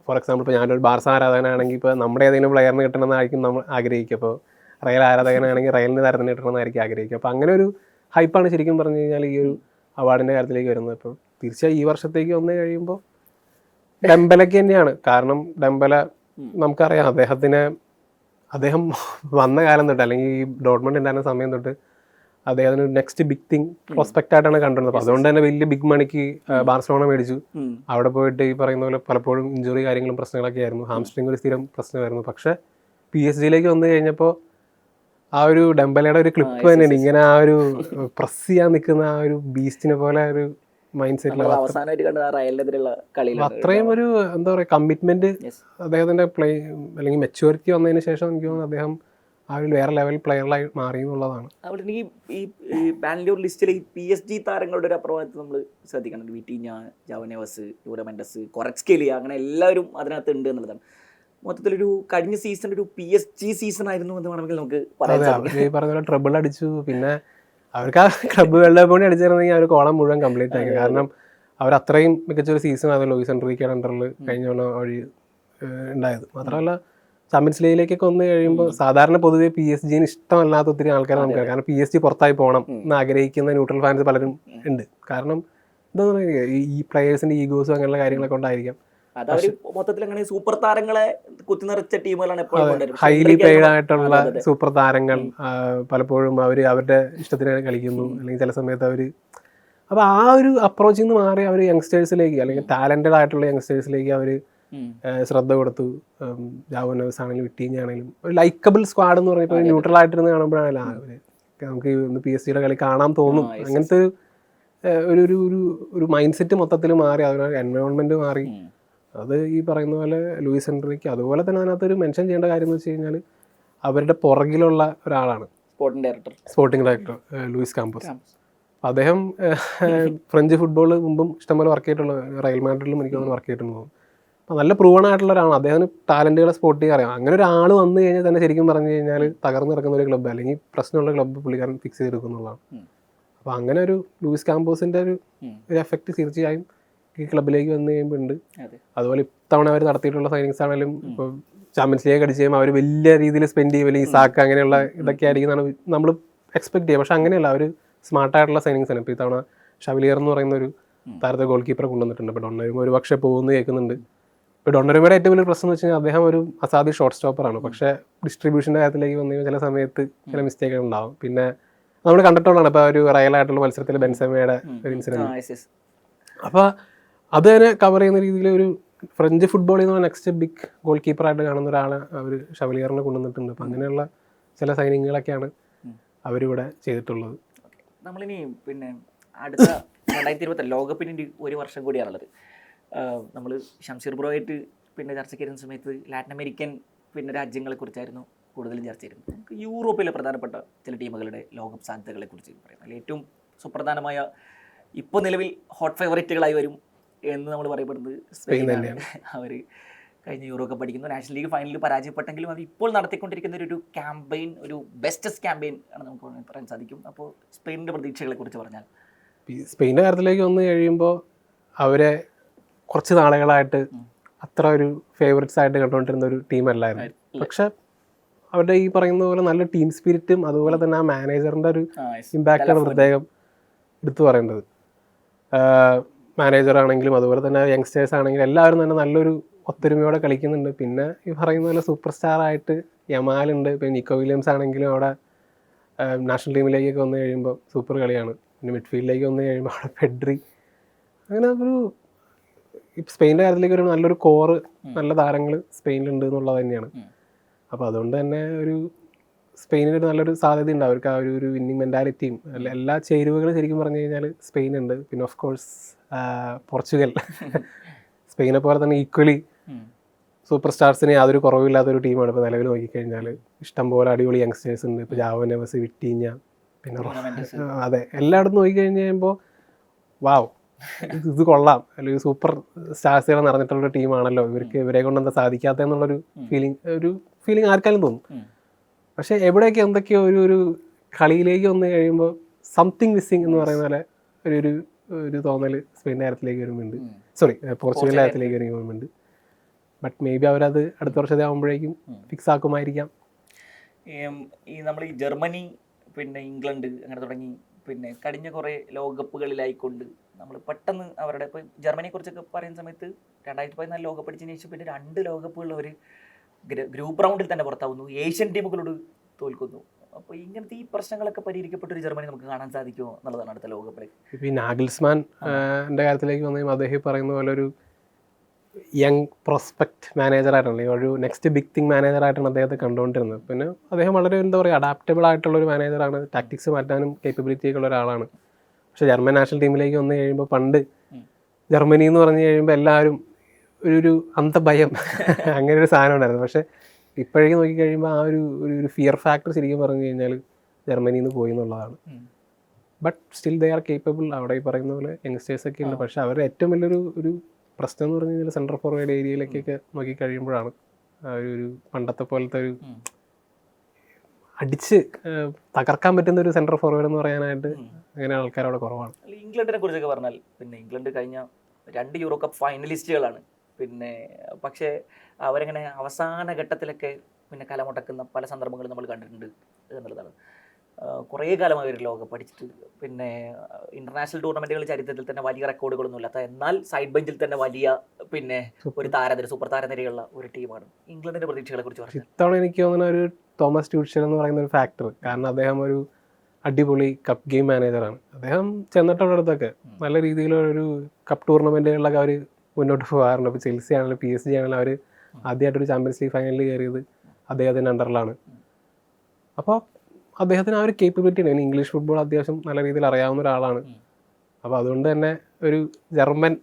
ഫോർ എക്സാമ്പിൾ ഇപ്പോൾ ഞാനൊരു ബാർസ ആരാധകനാണെങ്കിൽ ഇപ്പോൾ നമ്മുടെ ഏതെങ്കിലും പ്ലെയറിന് കിട്ടണമെന്നായിരിക്കും നമ്മൾ ആഗ്രഹിക്കുക. അപ്പോൾ റയൽ ആരാധകനാണെങ്കിൽ റയലിന് തരത്തിന് കിട്ടണമെന്നായിരിക്കും ആഗ്രഹിക്കുക. അപ്പോൾ അങ്ങനെ ഒരു ഹൈപ്പാണ് ശരിക്കും പറഞ്ഞു കഴിഞ്ഞാൽ ഈ ഒരു അവാർഡിന്റെ കാര്യത്തിലേക്ക് വരുന്നത്. അപ്പോൾ തീർച്ചയായും ഈ വർഷത്തേക്ക് വന്നു കഴിയുമ്പോൾ ഡംബലയ്ക്ക് തന്നെയാണ്. കാരണം ഡംബല നമുക്കറിയാം അദ്ദേഹത്തിന് അദ്ദേഹം വന്ന കാലം തൊട്ട് അല്ലെങ്കിൽ ഈ ഡോട്ട്മെന്റ് ഉണ്ടായിരുന്ന സമയം തൊട്ട് അദ്ദേഹത്തിന് നെക്സ്റ്റ് ബിഗ് തിങ് പ്രോസ്പെക്റ്റ് ആയിട്ടാണ് കണ്ടിരുന്നത്. അപ്പോൾ അതുകൊണ്ട് തന്നെ വലിയ ബിഗ് മണിക്ക് ബാർസലോണ മേടിച്ചു. അവിടെ പോയിട്ട് ഈ പറയുന്ന പോലെ പലപ്പോഴും ഇഞ്ചുറി കാര്യങ്ങളും പ്രശ്നങ്ങളൊക്കെ ആയിരുന്നു. ഹാംസ്ട്രിങ് ഒരു സ്ഥിരം പ്രശ്നമായിരുന്നു. പക്ഷേ പി എസ് ജിയിലേക്ക് വന്നു കഴിഞ്ഞപ്പോൾ ആ ഒരു ഡംബലയുടെ ഒരു ക്ലിപ്പ് തന്നെയാണ് ഇങ്ങനെ ആ ഒരു പ്രസ് ചെയ്യാൻ നിൽക്കുന്ന ആ ഒരു ബീസ്റ്റിനെ പോലെ ഒരു മൈൻഡ് സെറ്റിൽ അവസാനമായിട്ട് കണ്ട റയലിനെതിരെയുള്ള കളിയിലാണ് അത്രയും ഒരു എന്താ പറയുക കമ്മിറ്റ്മെന്റ് അദ്ദേഹത്തിന്റെ പ്ലേ അല്ലെങ്കിൽ മെച്യൂരിറ്റി വന്നതിന് ശേഷം എനിക്ക് തോന്നുന്നു അദ്ദേഹം ആ ഒരു വേറെ ലെവൽ പ്ലെയറിലായി മാറി എന്നുള്ളതാണ്. അവിടെ ഈ ഈ ബാംഗ്ലൂർ ലിസ്റ്റിലെ ഈ പി എസ് ജി താരങ്ങളുടെ ഒരു അപ്രമാദത്തെ നമ്മൾ ശ്രദ്ധിക്കണം. വിറ്റീഞ്ഞ ജാവനേവസ് യൂറമെൻഡസ് കൊറക്സ്കേലിയ അങ്ങനെ എല്ലാവരും അതിനകത്ത് ഉണ്ട് എന്നുള്ളതാണ്. മൊത്തത്തിലൊരു കഴിഞ്ഞ സീസൺ ഒരു പി എസ് ജി സീസൺ ആയിരുന്നു എന്ന് വേണമെങ്കിൽ നമുക്ക് ഈ ട്രിബിൾ അടിച്ചു. പിന്നെ അവർക്ക് ആ ക്ലബ്ബ് വേൾഡ് കപ്പ് കൂടി അടിച്ചിരുന്നെങ്കിൽ അവർ കോളം മുഴുവൻ കംപ്ലീറ്റ് ആക്കി. കാരണം അവർ അത്രയും മികച്ച ഒരു സീസൺ അത് ലോയിസ് എൻട്രിക്കയുടെ അണ്ടറിൽ കഴിഞ്ഞ വഴി ഉണ്ടായത്. മാത്രമല്ല ചാമ്പ്യൻസ് ലീഗിലേക്കൊക്കെ വന്നു കഴിയുമ്പോൾ സാധാരണ പൊതുവെ പി എസ് ജിന് ഇഷ്ടമല്ലാത്ത ഒത്തിരി ആൾക്കാരെ നമുക്ക് കാരണം പി എസ് ജി പുറത്തായി പോകണം എന്ന് ആഗ്രഹിക്കുന്ന ന്യൂട്രൽ ഫാൻസ് പലരും ഉണ്ട്. കാരണം എന്താ പറയുക ഈ പ്ലെയേഴ്സിന്റെ ഈഗോസും അങ്ങനെയുള്ള കാര്യങ്ങളൊക്കെ കൊണ്ടായിരിക്കാം അത് മൊത്തത്തിൽ അങ്ങനെ സൂപ്പർ താരങ്ങളെ കുത്തിനിറച്ച ടീമുകളാണ് എപ്പോഴും ഹൈലി പെയ്ഡ് ആയിട്ടുള്ള. സൂപ്പർ താരങ്ങൾ പലപ്പോഴും അവർ അവരുടെ ഇഷ്ടത്തിന് കളിക്കുന്നു. അല്ലെങ്കിൽ ചില സമയത്ത് അവർ അപ്പോൾ ആ ഒരു അപ്രോച്ചിൽ നിന്ന് മാറി അവർ യങ്സ്റ്റേഴ്സിലേക്ക് അല്ലെങ്കിൽ ടാലന്റഡ് ആയിട്ടുള്ള യങ്സ്റ്റേഴ്സിലേക്ക് അവർ ശ്രദ്ധ കൊടുത്തു. ജാവനേഴ്സ് ആണെങ്കിലും വിട്ടീഞ്ഞാണെങ്കിലും ഒരു ലൈക്കബിൾ സ്ക്വാഡ് എന്ന് പറയുമ്പോൾ ന്യൂട്രൽ ആയിട്ടിരുന്ന് കാണുമ്പോഴാണല്ലോ നമുക്ക് ഒന്ന് പി എസ് സിയുടെ കളി കാണാൻ തോന്നും. അങ്ങനത്തെ ഒരു ഒരു ഒരു മൈൻഡ് സെറ്റ് മൊത്തത്തിൽ മാറി അതിനൊരു എൻവയോൺമെന്റ് മാറി. അത് ഈ പറയുന്ന പോലെ ലൂയിസ് എൻട്രിക്ക് അതുപോലെ തന്നെ അതിനകത്ത് ഒരു മെൻഷൻ ചെയ്യേണ്ട കാര്യം എന്ന് വെച്ച് കഴിഞ്ഞാൽ അവരുടെ പുറകിലുള്ള ഒരാളാണ്. Sporting director sporting director Luis Campos അപ്പൊ അദ്ദേഹം ഫ്രഞ്ച് ഫുട്ബോൾ മുമ്പും ഇഷ്ടംപോലെ വർക്ക് ചെയ്തിട്ടുള്ള റയൽ മാഡ്രിഡിലും എനിക്ക് തോന്നുന്നു വർക്ക് ചെയ്തിട്ടുണ്ട് അപ്പം അപ്പോൾ നല്ല പ്രൂവൺ ആയിട്ടുള്ള ഒരാളാണ്. അദ്ദേഹത്തിന് ടാലന്റുകളെ സ്പോർട്ട് ചെയ്യാൻ അറിയാം. അങ്ങനെ ഒരാൾ വന്നു കഴിഞ്ഞാൽ തന്നെ ശരിക്കും പറഞ്ഞു കഴിഞ്ഞാൽ തകർന്നു കിടക്കുന്ന ഒരു ക്ലബ്ബ് അല്ലെങ്കിൽ പ്രശ്നമുള്ള ക്ലബ്ബ് പുള്ളിക്കാരൻ ഫിക്സ് ചെയ്തെടുക്കുന്നുള്ളതാണ് അപ്പം അപ്പോൾ അങ്ങനെ ഒരു ലൂയിസ് കാമ്പോസിന്റെ ഒരു ഒരു എഫക്റ്റ് തീർച്ചയായും ഈ ക്ലബിലേക്ക് വന്നു കഴിയുമ്പോൾ ഉണ്ട്. അതെ. അതുപോലെ ഇത്തവണ അവർ നടത്തിയിട്ടുള്ള സൈനിങ്സ് ആണെങ്കിലും ഇപ്പോൾ ചാമ്പ്യൻസ് ലീഗ് അടിച്ച് കഴിയുമ്പോൾ അവർ വലിയ രീതിയിൽ സ്പെൻഡ് ചെയ്യും. അല്ലെങ്കിൽ സാക്ക് അങ്ങനെയുള്ള ഇതൊക്കെ ആയിരിക്കും നമ്മൾ എക്സ്പെക്ട് ചെയ്യുക. പക്ഷെ അങ്ങനെയല്ല അവർ സ്മാർട്ടായിട്ടുള്ള സൈനിങ്സ് ആണ്. ഇപ്പോൾ ഇത്തവണ ഷവലിയർ എന്ന് പറയുന്ന ഒരു താരത്തെ ഗോൾ കീപ്പറെ കൊണ്ടുവന്നിട്ടുണ്ട്. ഇപ്പോൾ ഡൊണ്ണരുമ ഒരു പക്ഷേ പോകുന്നു കേൾക്കുന്നുണ്ട്. ഇപ്പോൾ ഡൊണ്ണരുമയുടെ ഏറ്റവും വലിയ പ്രശ്നം എന്ന് വെച്ച് കഴിഞ്ഞാൽ അദ്ദേഹം ഒരു അസാധി ഷോർട്ട് സ്റ്റോപ്പറാണ് പക്ഷേ ഡിസ്ട്രിബ്യൂഷന്റെ കാര്യത്തിലേക്ക് വന്നു കഴിഞ്ഞാൽ ചില സമയത്ത് ചില മിസ്റ്റേക്കുകൾ ഉണ്ടാവും. പിന്നെ നമ്മൾ കണ്ടിട്ടുള്ളതാണ്. ഇപ്പോൾ ഒരു റയലായിട്ടുള്ള മത്സരത്തിൽ ബെൻസമയുടെ ഒരു ഇൻസിഡന്റ്. അപ്പോൾ അത് തന്നെ കവർ ചെയ്യുന്ന രീതിയിൽ ഒരു ഫ്രഞ്ച് ഫുട്ബോളിൽ നിന്ന് നെക്സ്റ്റ് ബിഗ് ഗോൾ കീപ്പറായിട്ട് കാണുന്ന ഒരാളെ അവർ ഷവലിയറിനെ കൊണ്ടുവന്നിട്ടുണ്ട്. അപ്പം അങ്ങനെയുള്ള ചില സൈനിങ്ങുകളൊക്കെയാണ് അവരിവിടെ ചെയ്തിട്ടുള്ളത്. നമ്മളിനി പിന്നെ അടുത്ത രണ്ടായിരത്തി ഇരുപത്തി ലോകകപ്പിന് ഒരു വർഷം കൂടിയാണുള്ളത് നമ്മൾ ഷംസീർ ബ്രോ ആയിട്ട് പിന്നെ ചർച്ച ചെയ്യുന്ന സമയത്ത് ലാറ്റിൻ അമേരിക്കൻ പിന്നെ രാജ്യങ്ങളെക്കുറിച്ചായിരുന്നു കൂടുതലും ചർച്ച ചെയ്തിരുന്നത്. നമുക്ക് യൂറോപ്പിലെ പ്രധാനപ്പെട്ട ചില ടീമുകളുടെ ലോകകപ്പ് സാധ്യതകളെ കുറിച്ച് പറയാം. അതിൽ ഏറ്റവും സുപ്രധാനമായ ഇപ്പോൾ നിലവിൽ ഹോട്ട് ഫേവറേറ്റുകളായി വരും എന്ന് നമ്മൾ പറയപ്പെടുന്നത്. സ്പെയിനാണ് അവർ കഴിഞ്ഞ യൂറോ കപ്പ് അടിക്കുന്നു നാഷണൽ ലീഗ് ഫൈനലിൽ പരാജയപ്പെട്ടെങ്കിലും അവർ ഇപ്പോൾ നടത്തിക്കൊണ്ടിരിക്കുന്ന ഒരു- ക്യാമ്പയിൻ ഒരു ബെസ്റ്റസ്റ്റ് ക്യാമ്പയിൻ ആണ് നമുക്ക് പറയാൻ സാധിക്കും. അപ്പോൾ സ്പെയിനിന്റെ പ്രതീക്ഷകളെ കുറിച്ച് പറഞ്ഞാൽ. സ്പെയിന്റെ കാര്യത്തിലേക്ക് വന്നു കഴിയുമ്പോൾ അവരെ കുറച്ച് നാളുകളായിട്ട് അത്ര ഒരു ഫേവറേറ്റ്സ് ആയിട്ട് കണ്ടുകൊണ്ടിരുന്ന ഒരു ടീമല്ലായിരുന്നു പക്ഷെ അവരുടെ ഈ പറയുന്ന പോലെ നല്ല ടീം സ്പിരിറ്റും അതുപോലെ തന്നെ ആ മാനേജറിന്റെ ഒരു ഇമ്പാക്റ്റാണ് പ്രത്യേകം എടുത്തു പറയേണ്ടത്. മാനേജർ ആണെങ്കിലും അതുപോലെ തന്നെ യങ്സ്റ്റേഴ്സ് ആണെങ്കിലും എല്ലാവരും തന്നെ നല്ലൊരു ഒത്തൊരുമയോടെ കളിക്കുന്നുണ്ട്. പിന്നെ ഈ പറയുന്ന പോലെ സൂപ്പർ സ്റ്റാർ ആയിട്ട് യമാലുണ്ട് പിന്നെ നിക്കോ വില്യംസ് ആണെങ്കിലും അവിടെ നാഷണൽ ടീമിലേക്കൊക്കെ വന്നു കഴിയുമ്പോൾ സൂപ്പർ കളിയാണ്. പിന്നെ മിഡ്ഫീൽഡിലേക്ക് വന്നു കഴിയുമ്പോൾ അവിടെ ഫെഡ്രി അങ്ങനെ ഒരു സ്പെയിന്റെ കാര്യത്തിലേക്ക് ഒരു നല്ലൊരു കോറ് നല്ല താരങ്ങൾ സ്പെയിനിലുണ്ട് എന്നുള്ളത് തന്നെയാണ്. അപ്പോൾ അതുകൊണ്ട് തന്നെ ഒരു സ്പെയിനിന് ഒരു നല്ലൊരു സാധ്യതയുണ്ട് അവർക്ക് ആ ഒരു ഒരു വിന്നിങ് മെന്റാലിറ്റിയും എല്ലാ ചേരുവകളും ശരിക്കും പറഞ്ഞു കഴിഞ്ഞാൽ സ്പെയിൻ ഉണ്ട് പിന്നെ ഓഫ് കോഴ്സ് പോർച്ചുഗൽ. സ്പെയിനെ പോലെ തന്നെ ഈക്വലി സൂപ്പർ സ്റ്റാർസിന് യാതൊരു കുറവില്ലാത്തൊരു ടീമാണ് ഇപ്പോൾ നിലവിൽ നോക്കിക്കഴിഞ്ഞാൽ ഇഷ്ടംപോലെ അടിപൊളി യങ്സ്റ്റേഴ്സ് ഉണ്ട്. ഇപ്പോൾ ജാവോ നെവസ് വിട്ടീഞ്ഞ പിന്നെ അതെ. എല്ലായിടത്തും നോക്കിക്കഴിഞ്ഞ് കഴിയുമ്പോൾ വാവ് ഇത് ഇത് കൊള്ളാം. അല്ലെങ്കിൽ സൂപ്പർ സ്റ്റാർസുകൾ നിറഞ്ഞിട്ടുള്ള ഒരു ടീമാണല്ലോ. ഇവർക്ക് ഇവരെ കൊണ്ട് എന്താ സാധിക്കാത്ത എന്നുള്ളൊരു ഫീലിംഗ് ഒരു ഫീലിംഗ് ആർക്കാലും തോന്നും. പക്ഷെ എവിടെയൊക്കെ എന്തൊക്കെയോ ഒരു ഒരു കളിയിലേക്ക് വന്നു കഴിയുമ്പോൾ സംതിങ് മിസ്സിങ് എന്ന് പറയുന്ന പോലെ ഒരു ഒരു ഒരു തോന്നൽ സ്പെയിൻ കാര്യത്തിലേക്ക് വരുമ്പോണ്ട്. സോറി പോർച്ചുഗൽ കാര്യത്തിലേക്ക് വരുമ്പോണ്ട്. ബട്ട് മേ ബി അവരത് അടുത്ത വർഷത്തെ ആകുമ്പോഴേക്കും ഫിക്സ് ആക്കുമായിരിക്കാം. ഈ നമ്മൾ ഈ ജർമ്മനി പിന്നെ ഇംഗ്ലണ്ട് അങ്ങനെ തുടങ്ങി പിന്നെ കഴിഞ്ഞ കുറേ ലോകകപ്പുകളിലായിക്കൊണ്ട് നമ്മൾ പെട്ടെന്ന് അവരുടെ ഇപ്പോൾ ജർമ്മനിയെ കുറിച്ചൊക്കെ പറയുന്ന സമയത്ത് രണ്ടായിരത്തി പതിനാല് ലോകകപ്പ് അടിച്ചതിന് ശേഷം പിന്നെ രണ്ട് ലോകകപ്പുകളിൽ അവർ ഗ്രൂപ്പ് റൗണ്ടിൽ തന്നെ പുറത്താവുന്നു. ഏഷ്യൻ ടീമുകളോട് തോൽക്കുന്നു. അപ്പോൾ ഇങ്ങനത്തെ ഈ പ്രശ്നങ്ങളൊക്കെ പരിഹരിക്കപ്പെട്ട ഒരു ജർമ്മനി നമുക്ക് കാണാൻ സാധിക്കുമോ എന്നുള്ളതാണ് അടുത്ത ലോകകപ്പിലേക്ക്. ഇപ്പൊ ഈ നാഗിൽസ്മാൻ എന്റെ കാര്യത്തിലേക്ക് വന്നു കഴിയുമ്പോൾ അദ്ദേഹം പറയുന്ന പോലെ ഒരു യങ് പ്രൊസ്പെക്ട് മാനേജറായിട്ടാണ് ഒരു നെക്സ്റ്റ് ബിഗ് തിങ് മാനേജർ ആയിട്ടാണ് അദ്ദേഹത്തെ കണ്ടുകൊണ്ടിരുന്നത്. പിന്നെ അദ്ദേഹം വളരെ എന്താ പറയുക അഡാപ്റ്റബിൾ ആയിട്ടുള്ള ഒരു മാനേജറാണ് ടാക്ടിക്സ് മാറ്റാനും കേപ്പബിലിറ്റി ഒക്കെ ഉള്ള ഒരാളാണ്. പക്ഷേ ജർമ്മൻ നാഷണൽ ടീമിലേക്ക് വന്നു കഴിയുമ്പോൾ പണ്ട് ജർമ്മനി എന്ന് പറഞ്ഞു കഴിയുമ്പോൾ എല്ലാവരും ഒരു ഒരു അന്തഭയം അങ്ങനെ ഒരു സാധനം ഉണ്ടായിരുന്നു. പക്ഷേ ഇപ്പോഴേക്ക് നോക്കി കഴിയുമ്പോൾ ആ ഒരു ഒരു- ഫിയർ ഫാക്ടർ ശരിക്കും പറഞ്ഞു കഴിഞ്ഞാൽ ജർമ്മനിയിൽ നിന്ന് പോയി എന്നുള്ളതാണ്. But still they are capable അവിടെ ഈ പറയുന്ന പോലെ യങ്സ്റ്റേഴ്സ് ഒക്കെ ഉണ്ട്. പക്ഷെ അവരുടെ ഏറ്റവും വലിയൊരു ഒരു പ്രശ്നം എന്ന് പറഞ്ഞു കഴിഞ്ഞാൽ സെൻട്രൽ ഫോർവേഡ് ഏരിയയിലേക്കൊക്കെ നോക്കി കഴിയുമ്പോഴാണ് ആ ഒരു പണ്ടത്തെ പോലത്തെ ഒരു അടിച്ച് തകർക്കാൻ പറ്റുന്ന ഒരു സെൻട്രൽ ഫോർവേഡ് എന്ന് പറയാനായിട്ട് അങ്ങനെ ആൾക്കാർ അവിടെ കുറവാണ് ഇംഗ്ലണ്ടിനെ കുറിച്ചൊക്കെ പറഞ്ഞാൽ പിന്നെ ഇംഗ്ലണ്ട് കഴിഞ്ഞ രണ്ട് യൂറോ കപ്പ് ഫൈനലിസ്റ്റുകളാണ് പിന്നെ പക്ഷേ അവരങ്ങനെ അവസാന ഘട്ടത്തിലൊക്കെ പിന്നെ കലമുടക്കുന്ന പല സന്ദർഭങ്ങളും നമ്മൾ കണ്ടിട്ടുണ്ട് എന്നുള്ളതാണ്. കുറേ കാലം അവർ ലോകം പഠിച്ചിട്ട് പിന്നെ ഇന്റർനാഷണൽ ടൂർണമെന്റുകൾ ചരിത്രത്തിൽ തന്നെ വലിയ റെക്കോർഡുകളൊന്നും ഇല്ലാത്ത എന്നാൽ സൈഡ് ബെഞ്ചിൽ തന്നെ വലിയ പിന്നെ ഒരു താരനിര സൂപ്പർ താരനിരയുള്ള ഒരു ടീമാണ് ഇംഗ്ലണ്ടിന്റെ പ്രതീക്ഷകളെ കുറിച്ച് പറഞ്ഞു ഇത്തവണ എനിക്ക് തോന്നുന്ന ഒരു തോമസ് ട്യൂഷൻ എന്ന് പറയുന്ന ഒരു ഫാക്ടർ കാരണം അദ്ദേഹം ഒരു അടിപൊളി കപ്പ് ഗെയിം മാനേജറാണ് അദ്ദേഹം ചെന്നിട്ടുള്ളടത്തൊക്കെ നല്ല രീതിയിലൊരു കപ്പ് ടൂർണമെന്റുകളിലൊക്കെ അവർ മുന്നോട്ട് പോകാറുണ്ട്. ഇപ്പോൾ ചെൽസി ആണെങ്കിലും പി എസ് ജി ആണെങ്കിലും അവർ ആദ്യമായിട്ടൊരു ചാമ്പ്യൻസ് ലീഗ് ഫൈനലിൽ കയറിയത് അദ്ദേഹത്തിന്റെ അണ്ടറിലാണ്. അപ്പോൾ അദ്ദേഹത്തിന് ആ ഒരു കേപ്പബിലിറ്റി ഉണ്ട്. ഇംഗ്ലീഷ് ഫുട്ബോൾ അത്യാവശ്യം നല്ല രീതിയിൽ അറിയാവുന്ന ഒരാളാണ്. അപ്പോൾ അതുകൊണ്ട് തന്നെ ഒരു ജർമ്മൻ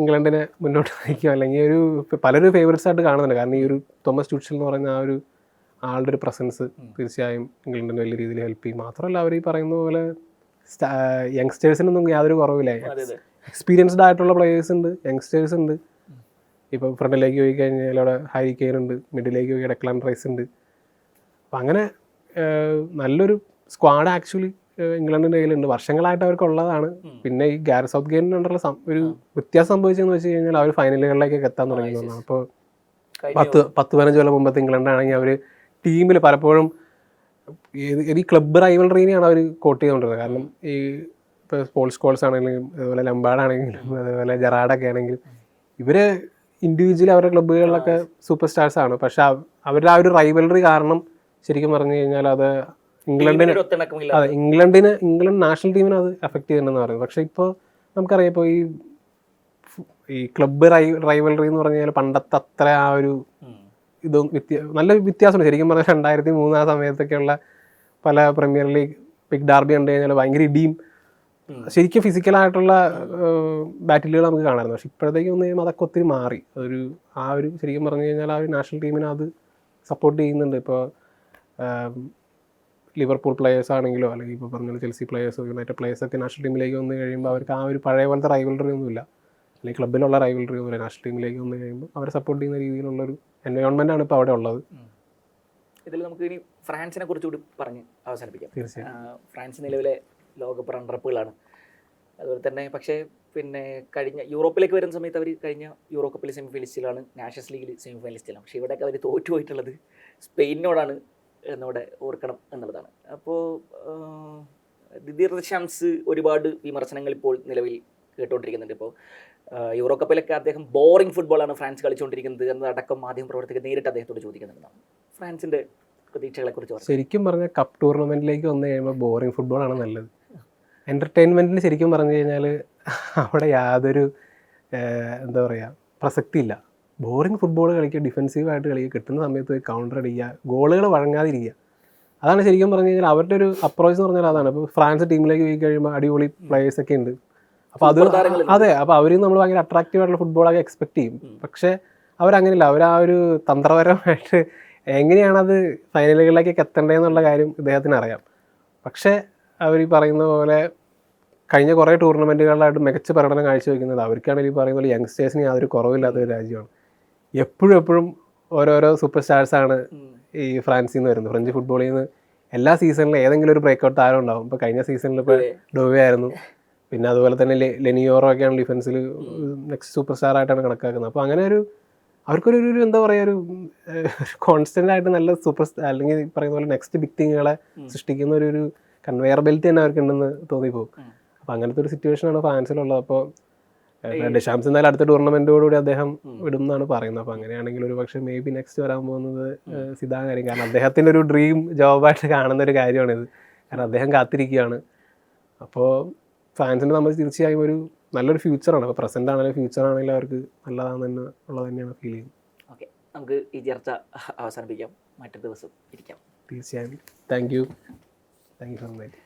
ഇംഗ്ലണ്ടിനെ മുന്നോട്ട് നയിക്കും അല്ലെങ്കിൽ ഒരു പലരും ഫേവറേറ്റ്സ് ആയിട്ട് കാണുന്നുണ്ട്. കാരണം ഈ ഒരു തോമസ് ട്യൂഷൻ എന്ന് പറയുന്ന ആ ഒരു ആളുടെ ഒരു പ്രസൻസ് തീർച്ചയായും ഇംഗ്ലണ്ടിന് വലിയ രീതിയിൽ ഹെൽപ്പ് ചെയ്യും. മാത്രമല്ല അവർ ഈ പറയുന്ന പോലെ യങ്സ്റ്റേഴ്സിനൊന്നും യാതൊരു കുറവില്ല. എക്സ്പീരിയൻസ്ഡ് ആയിട്ടുള്ള പ്ലേയേഴ്സ് ഉണ്ട് യങ്സ്റ്റേഴ്സ് ഉണ്ട്. ഇപ്പോൾ ഫ്രണ്ടിലേക്ക് പോയി കഴിഞ്ഞാൽ അവിടെ ഹൈ കെയർ ഉണ്ട് മിഡിലേക്ക് പോയി ഡെക്ലാൻ റൈസ് ഉണ്ട്. അപ്പം അങ്ങനെ നല്ലൊരു സ്ക്വാഡ് ആക്ച്വലി ഇംഗ്ലണ്ടിന്റെ കയ്യിലുണ്ട്. വർഷങ്ങളായിട്ട് അവർക്കുള്ളതാണ് പിന്നെ ഈ ഗാര സൗത്ത് ഗെയിമിനുള്ള ഒരു വ്യത്യാസം സംഭവിച്ചതെന്ന് വെച്ച് കഴിഞ്ഞാൽ അവർ ഫൈനലുകളിലേക്കൊക്കെ എത്താൻ തുടങ്ങി yes, എന്നാണ് അപ്പോൾ പത്ത് പത്ത് പതിനഞ്ച് കൊല്ലം മുമ്പത്തെ ഇംഗ്ലണ്ട് ആണെങ്കിൽ അവർ ടീമിൽ പലപ്പോഴും ഏത് ഈ ക്ലബ്ബ് റൈവൽറീനെയാണ് അവർ കോട്ട് ചെയ്തുകൊണ്ടിരുന്നത് കാരണം ഈ ഇപ്പോൾ സ്പോർട്സ് കോൾസ് ആണെങ്കിലും അതുപോലെ ലംബാഡ് ആണെങ്കിലും അതുപോലെ ജെറാഡൊക്കെ ആണെങ്കിലും ഇവർ ഇൻഡിവിജ്വലി അവരുടെ ക്ലബ്ബുകളിലൊക്കെ സൂപ്പർ സ്റ്റാർസ് ആണ്. പക്ഷെ അവ- അവരുടെ ആ ഒരു റൈവലറി കാരണം ശരിക്കും പറഞ്ഞു കഴിഞ്ഞാൽ അത് ഇംഗ്ലണ്ടിന് അതെ ഇംഗ്ലണ്ടിന് ഇംഗ്ലണ്ട് നാഷണൽ ടീമിന് അത് എഫക്ട് ചെയ്യുന്നുണ്ടെന്ന് പറയുന്നത് പക്ഷെ ഇപ്പോൾ നമുക്കറിയാം ഇപ്പോൾ ഈ ഈ ക്ലബ്ബ് റൈ റൈവലറി എന്ന് പറഞ്ഞു കഴിഞ്ഞാൽ പണ്ടത്തെ അത്ര ആ ഒരു ഇത് വ്യത്യ നല്ല വ്യത്യാസമുണ്ട്. ശരിക്കും പറഞ്ഞാൽ രണ്ടായിരത്തി മൂന്ന് ആ സമയത്തൊക്കെയുള്ള പല പ്രീമിയർ ലീഗ് പിക് ഡാർബി കണ്ടു കഴിഞ്ഞാൽ ഭയങ്കര ഇടിയും. ശരിക്കും ഫിസിക്കലായിട്ടുള്ള ബാറ്റിലുകൾ നമുക്ക് കാണാമായിരുന്നു പക്ഷെ ഇപ്പോഴത്തേക്ക് ഒന്ന് കഴിയുമ്പോൾ അതൊക്കെ ഒത്തിരി മാറി. ഒരു ആ ഒരു ശരിക്കും പറഞ്ഞു കഴിഞ്ഞാൽ ആ ഒരു നാഷണൽ ടീമിനെ അത് സപ്പോർട്ട് ചെയ്യുന്നുണ്ട്. ഇപ്പോൾ ലിവർപൂൾ പ്ലേയേഴ്സ് ആണെങ്കിലും അല്ലെങ്കിൽ ഇപ്പോൾ പറഞ്ഞ ചെൽസി പ്ലെയേഴ്സ് യുണൈറ്റഡ് പ്ലേയേഴ്സ് ഒക്കെ നാഷണൽ ടീമിലേക്ക് വന്നു കഴിയുമ്പോൾ അവർക്ക് ആ ഒരു പഴയ പോലത്തെ റൈവലറി ഒന്നുമില്ല. അല്ലെങ്കിൽ ക്ലബിലുള്ള റൈവലറി ഒന്നുമില്ല. നാഷണൽ ടീമിലേക്ക് വന്നു കഴിയുമ്പോൾ അവരെ സപ്പോർട്ട് ചെയ്യുന്ന രീതിയിലുള്ളൊരു എൻവയോൺമെന്റ് ആണ് ഇപ്പോൾ അവിടെ ഉള്ളത്. ഇതിൽ നമുക്ക് ഇനി ഫ്രാൻസിനെ കുറിച്ചുകൂടി പറഞ്ഞ് അവസാനിപ്പിക്കാം. തീർച്ചയായും. ഫ്രാൻസ് നിലവിലെ ലോകകപ്പ് റണ്ണറപ്പുകളാണ് അതുപോലെ തന്നെ പക്ഷേ പിന്നെ കഴിഞ്ഞ യൂറോപ്പിലേക്ക് വരുന്ന സമയത്ത് അവർ കഴിഞ്ഞ യൂറോ കപ്പിൽ സെമി ഫൈനലിസ്റ്റിലാണ് നാഷൻസ് ലീഗിൽ സെമി ഫൈനലിസ്റ്റിലാണ് പക്ഷേ ഇവിടെയൊക്കെ അവർ തോറ്റുപോയിട്ടുള്ളത് സ്പെയിനിനോടാണ് എന്നിവിടെ ഓർക്കണം എന്നുള്ളതാണ്. അപ്പോൾ ദിദീർ ഷംസ് ഒരുപാട് വിമർശനങ്ങൾ ഇപ്പോൾ നിലവിൽ കേട്ടുകൊണ്ടിരിക്കുന്നുണ്ട് ഇപ്പോൾ യൂറോ കപ്പിലൊക്കെ അദ്ദേഹം ബോറിംഗ് ഫുട്ബോളാണ് ഫ്രാൻസ് കളിച്ചുകൊണ്ടിരിക്കുന്നത് എന്നതടക്കം മാധ്യമ പ്രവർത്തകർ നേരിട്ട് അദ്ദേഹത്തോട് ചോദിക്കുന്നുണ്ടെന്നാണ്. ഫ്രാൻസിന്റെ പ്രതീക്ഷകളെക്കുറിച്ച് ശരിക്കും പറഞ്ഞാൽ കപ്പ് ടൂർണമെന്റിലേക്ക് വന്നു കഴിയുമ്പോൾ ബോറിംഗ് ഫുട്ബോളാണ് നല്ലത്. എന്റർടൈൻമെന്റിന് ശരിക്കും പറഞ്ഞു കഴിഞ്ഞാൽ അവിടെ യാതൊരു എന്താ പറയുക പ്രസക്തിയില്ല. ബോറിംഗ് ഫുട്ബോൾ കളിക്കുക ഡിഫെൻസീവായിട്ട് കളിക്കുക കിട്ടുന്ന സമയത്ത് പോയി കൗണ്ടർ അടിക്കുക ഗോളുകൾ വഴങ്ങാതിരിക്കുക. അതാണ് ശരിക്കും പറഞ്ഞു കഴിഞ്ഞാൽ അവരുടെ ഒരു അപ്രോച്ച് എന്ന് പറഞ്ഞാൽ അതാണ്. ഇപ്പോൾ ഫ്രാൻസ് ടീമിലേക്ക് പോയി കഴിയുമ്പോൾ അടിപൊളി പ്ലേയേഴ്സ് ഒക്കെ ഉണ്ട്. അപ്പോൾ അത് അതെ അപ്പോൾ അവരും നമ്മൾ ഭയങ്കര അട്രാക്റ്റീവ് ആയിട്ടുള്ള ഫുട്ബോളൊക്കെ എക്സ്പെക്ട് ചെയ്യും. പക്ഷേ അവരങ്ങനെയില്ല. അവർ ആ ഒരു തന്ത്രപരമായിട്ട് എങ്ങനെയാണത് ഫൈനലുകളിലേക്കൊക്കെ എത്തേണ്ടതെന്നുള്ള കാര്യം ഇദ്ദേഹത്തിന് അറിയാം. പക്ഷേ അവർ ഈ പറയുന്ന പോലെ കഴിഞ്ഞ കുറേ ടൂർണമെന്റുകളിലായിട്ട് മികച്ച പ്രകടനം കാഴ്ചവെക്കുന്നത് അവർക്കാണെങ്കിൽ ഈ പറയുന്ന പോലെ യങ്സ്റ്റേഴ്സിന് യാതൊരു കുറവില്ലാത്ത ഒരു രാജ്യമാണ്. എപ്പോഴും എപ്പോഴും ഓരോരോ സൂപ്പർ സ്റ്റാർസാണ് ഈ ഫ്രാൻസിൽ നിന്ന് വരുന്നത്. ഫ്രഞ്ച് ഫുട്ബോളിൽ നിന്ന് എല്ലാ സീസണിലും ഏതെങ്കിലും ഒരു ബ്രേക്കൗട്ട് താരം ഉണ്ടാവും. ഇപ്പോൾ കഴിഞ്ഞ സീസണിൽ ഇപ്പോൾ ഡോവെ ആയിരുന്നു. പിന്നെ അതുപോലെ തന്നെ ലെ- ലെനിയോറോ ഒക്കെയാണ് ഡിഫൻസിൽ നെക്സ്റ്റ് സൂപ്പർ സ്റ്റാർ ആയിട്ടാണ് കണക്കാക്കുന്നത്. അപ്പോൾ അങ്ങനെ ഒരു അവർക്കൊരു ഒരു- എന്താ പറയുക ഒരു കോൺസ്റ്റന്റ് ആയിട്ട് നല്ല സൂപ്പർ അല്ലെങ്കിൽ പറയുന്ന പോലെ നെക്സ്റ്റ് ബിഗ് തിങ്ങുകളെ സൃഷ്ടിക്കുന്ന ഒരു ഒരു കൺവെയർ ബെൽറ്റ് തന്നെ അവർക്ക് ഉണ്ടെന്ന് തോന്നിപ്പോകും അപ്പൊ അങ്ങനത്തെ ഒരു സിറ്റുവേഷൻ ആണ് ഫാൻസിലുള്ളത് അപ്പോൾ ഡെഷാംസ് എന്തായാലും അടുത്ത ടൂർണമെന്റോടുകൂടി അദ്ദേഹം വിടും എന്നാണ് പറയുന്നത്. അപ്പോൾ അങ്ങനെയാണെങ്കിൽ ഒരു പക്ഷേ മേ ബി നെക്സ്റ്റ് വരാൻ പോകുന്നത് സിതാ കാര്യം കാരണം അദ്ദേഹത്തിന്റെ ഒരു ഡ്രീം ജോബായിട്ട് കാണുന്ന ഒരു കാര്യമാണിത്. കാരണം അദ്ദേഹം കാത്തിരിക്കുകയാണ്. അപ്പോൾ ഫാൻസിനെ നമ്മൾ തീർച്ചയായും ഒരു നല്ലൊരു ഫ്യൂച്ചറാണ് അപ്പോൾ പ്രസന്റ് ആണെങ്കിലും ഫ്യൂച്ചർ ആണെങ്കിലും അവർക്ക് നല്ലതാണെന്ന് തന്നെ ഉള്ളത് തന്നെയാണ് ഫീൽ ചെയ്യുന്നത്. ഓക്കെ. നമുക്ക് ഈ ചർച്ച അവസാനിപ്പിക്കാം. മറ്റൊരു ദിവസം ഇരിക്കാം. തീർച്ചയായും. Thank thank you for might